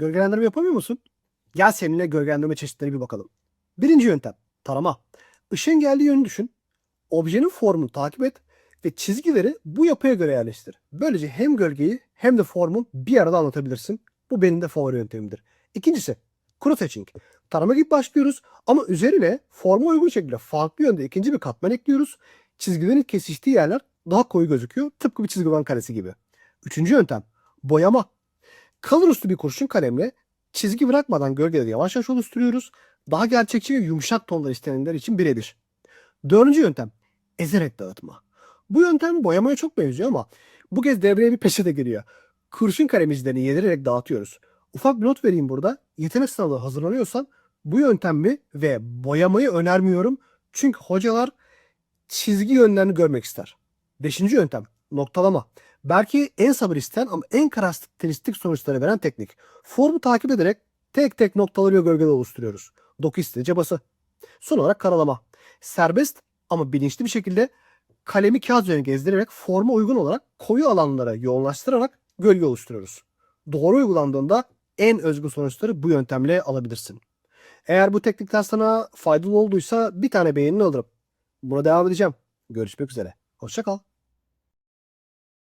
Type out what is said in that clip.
Gölgelendirme yapamıyor musun? Gel seninle gölgelendirme çeşitlerine bir bakalım. Birinci yöntem. Tarama. Işığın geldiği yönü düşün. Objenin formunu takip et ve çizgileri bu yapıya göre yerleştir. Böylece hem gölgeyi hem de formu bir arada anlatabilirsin. Bu benim de favori yöntemimdir. İkincisi, cross hatching. Tarama gibi başlıyoruz ama üzerine forma uygun şekilde farklı yönde ikinci bir katman ekliyoruz. Çizgilerin kesiştiği yerler daha koyu gözüküyor. Tıpkı bir çizgi roman karesi gibi. Üçüncü yöntem, boyama. Kalın üstü bir kurşun kalemle çizgi bırakmadan gölgeleri yavaş yavaş oluşturuyoruz. Daha gerçekçi ve yumuşak tonlar istenenler için birebir. Dördüncü yöntem, ezerek dağıtma. Bu yöntem boyamaya çok benziyor ama bu kez devreye bir peçete giriyor. Kurşun kalem izlerini yedirerek dağıtıyoruz. Ufak bir not vereyim burada. Yetenek sınavı hazırlanıyorsan bu yöntemi ve boyamayı önermiyorum. Çünkü hocalar çizgi yönlerini görmek ister. Beşinci yöntem noktalama. Belki en sabır isteyen ama en karakteristik sonuçları veren teknik. Formu takip ederek tek tek noktaları ve gölgeler oluşturuyoruz. Doku isteği cabası. Son olarak karalama. Serbest ama bilinçli bir şekilde kalemi kağıt üzerine gezdirerek forma uygun olarak koyu alanlara yoğunlaştırarak gölge oluşturuyoruz. Doğru uygulandığında en özgün sonuçları bu yöntemle alabilirsin. Eğer bu teknikler sana faydalı olduysa bir tane beğenini alırım. Buna devam edeceğim. Görüşmek üzere. Hoşça kal.